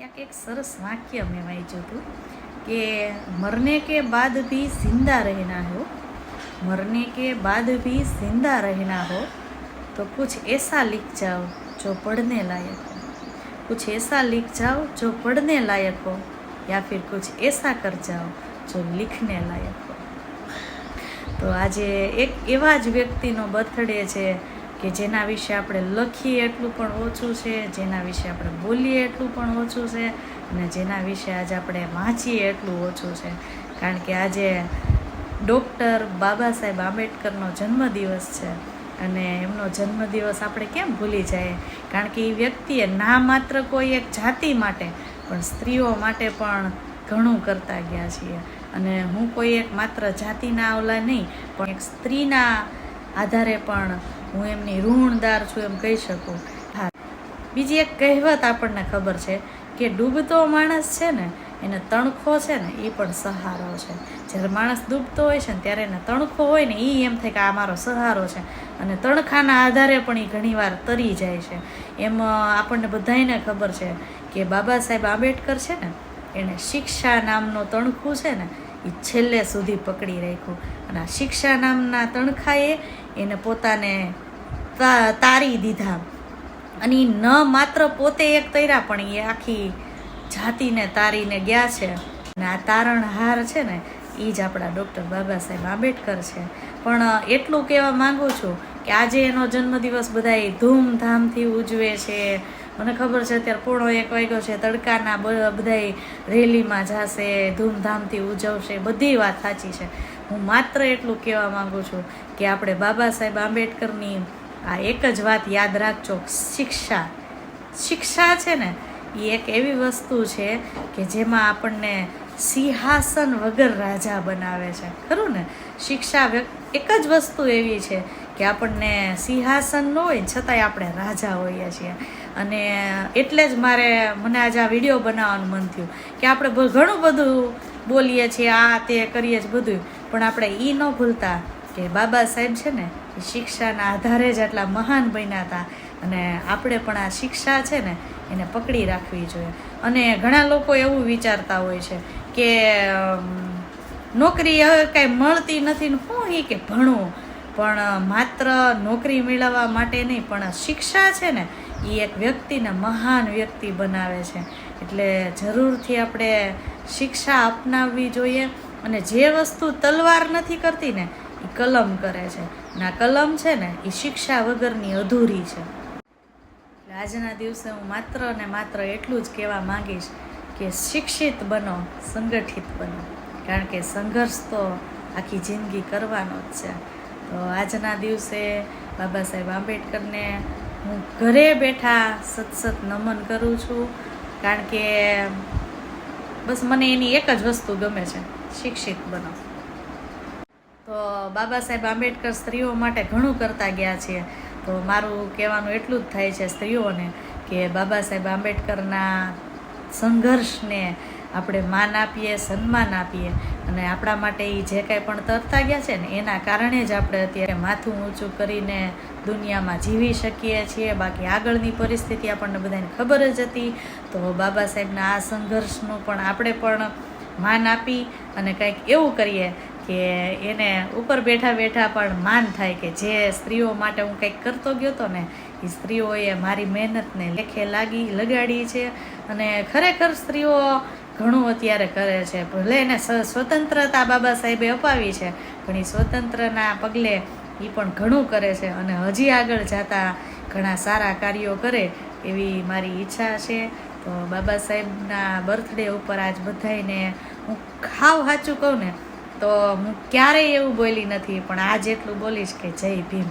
ક્યાંક એક સરસ વાક્ય મેં વાંચ્યું હતું કે, મરને કે બાદ ભી જિંદા રહેના હો? મરને કે બાદ ભી જિંદા રહેના હો? તો કુછ એસા લીખ જાઓ જો પડને લાયક હો. કુછ એસા લીખ જાઓ જો પડને લાયક હો, યા ફિર કુછ એસા કર જાઓ જો લીખને લાયક હો. તો આજે એક એવા જ વ્યક્તિનો બર્થડે છે. કે જેના વિશે આપણે લખીએ એટલું પણ ઓછું છે, જેના વિશે આપણે બોલીએ એટલું પણ ઓછું છે, અને જેના વિશે આજે આપણે વાંચીએ એટલું ઓછું છે. કારણ કે આજે ડૉક્ટર બાબા સાહેબ આંબેડકરનો જન્મદિવસ છે, અને એમનો જન્મદિવસ આપણે કેમ ભૂલી જાય? કારણ કે એ વ્યક્તિએ ના માત્ર કોઈ એક જાતિ માટે, પણ સ્ત્રીઓ માટે પણ ઘણું કરતા ગયા છીએ. અને હું કોઈ એક માત્ર જાતિના આવલા નહીં, પણ એક સ્ત્રીના આધારે પણ હું એમની ઋણદાર છું એમ કહી શકું. હા. બીજી એક કહેવત આપણને ખબર છે કે ડૂબતો માણસ છે ને, એને તણખો છે ને, એ પણ સહારો છે. જ્યારે માણસ ડૂબતો હોય છે ને, ત્યારે એને તણખો હોય ને એ એમ થાય કે આ મારો સહારો છે. અને તણખાના આધારે પણ એ ઘણીવાર તરી જાય છે. એમ આપણને બધાયને ખબર છે કે બાબા સાહેબ આંબેડકર છે ને એણે શિક્ષા નામનો તણખું છે ને એ છેલ્લે સુધી પકડી રાખ્યું. અને આ શિક્ષા નામના તણખાએ એને પોતાને તારી દીધા. અને ન માત્ર પોતે એક તૈરા, પણ એ આખી જાતિને તારીને ગયા છે. અને આ તારણહાર છે ને એ જ આપણા ડૉક્ટર બાબા સાહેબ આંબેડકર છે. પણ એટલું કહેવા માંગુ છું કે આજે એનો જન્મદિવસ બધાય ધૂમધામથી ઉજવે છે. મને ખબર છે, અત્યારે પૂર્ણો એક વાગ્યો છે, તડકાના બ- બધાય રેલીમાં જશે, ધૂમધામથી ઉજવશે, બધી વાત સાચી છે. હું માત્ર એટલું કહેવા માંગુ છું કે આપણે બાબા સાહેબ આંબેડકરની આ એક જ વાત યાદ રાખજો. શિક્ષા. શિક્ષા છે ને, એ એક એવી વસ્તુ છે કે જેમાં આપણને સિંહાસન વગર રાજા બનાવે છે. ખરું ને? શિક્ષા એક જ વસ્તુ એવી છે કે આપણને સિંહાસન ન હોય છતાંય આપણે રાજા હોઈએ છીએ. અને એટલે જ મારે, મને આજે આ વીડિયો બનાવવાનું મન થયું કે આપણે ઘણું બધું બોલીએ છીએ, આ તે કરીએ છીએ, બધું. પણ આપણે એ ન ભૂલતા કે બાબા સાહેબ છે ને, એ શિક્ષાના આધારે જ આટલા મહાન બન્યા હતા અને આપણે પણ આ શિક્ષા છે ને, એને પકડી રાખવી જોઈએ. અને ઘણા લોકો એવું વિચારતા હોય છે કે નોકરી હવે કાંઈ મળતી નથી ને હું એ કે ભણવું પણ માત્ર નોકરી મેળવવા માટે નહીં, પણ શિક્ષા છે ને એ એક વ્યક્તિને મહાન વ્યક્તિ બનાવે છે. એટલે જરૂરથી આપણે શિક્ષા અપનાવવી જોઈએ. અને જે વસ્તુ તલવાર નથી કરતી ને એ કલમ કરે છે. ના કલમ છે ને એ શિક્ષા વગરની અધૂરી છે. આજના દિવસે હું માત્ર ને માત્ર એટલું જ કહેવા માંગીશ કે શિક્ષિત બનો, સંગઠિત બનો. કારણ કે સંઘર્ષ તો આખી જિંદગી કરવાનો જ છે. તો આજના દિવસે બાબા સાહેબ આંબેડકરને હું ઘરે બેઠા સત સત નમન કરું છું. કારણ કે બસ મને એની એક જ વસ્તુ ગમે છે. શિક્ષિત બનો. તો બાબા સાહેબ આંબેડકર સ્ત્રીઓ માટે ઘણું કરતા ગયા છે. તો મારું કહેવાનું એટલું જ થાય છે સ્ત્રીઓને કે બાબા સાહેબ આંબેડકરના સંઘર્ષને આપણે માન આપીએ, સન્માન આપીએ અને આપણા માટે એ જે કાંઈ પણ તરતા ગયા છે ને, એના કારણે જ આપણે અત્યારે માથું ઊંચું કરીને દુનિયામાં જીવી શકીએ છીએ. બાકી આગળની પરિસ્થિતિ આપણને બધાને ખબર જ હતી. તો બાબા સાહેબના આ સંઘર્ષનું પણ આપણે પણ માન આપી અને કંઈક એવું કરીએ કે એને ઉપર બેઠા બેઠા પણ માન થાય કે જે સ્ત્રીઓ માટે હું કંઈક કરતો ગયો હતો ને, એ સ્ત્રીઓએ મારી મહેનતને લેખે લાગી, લગાડી છે. અને ખરેખર સ્ત્રીઓ ઘણું અત્યારે કરે છે. ભલે એને સ્વતંત્રતા બાબા સાહેબે અપાવી છે, પણ એ સ્વતંત્રના પગલે એ પણ ઘણું કરે છે. અને હજી આગળ જતા ઘણા સારા કાર્યો કરે એવી મારી ઈચ્છા છે. તો બાબા સાહેબના બર્થડે ઉપર આજ બધાયને હું ખાવ સાચું કહું ને, તો હું ક્યારેય એવું બોલી નથી, પણ આજ એટલું બોલીશ કે જય ભીમ.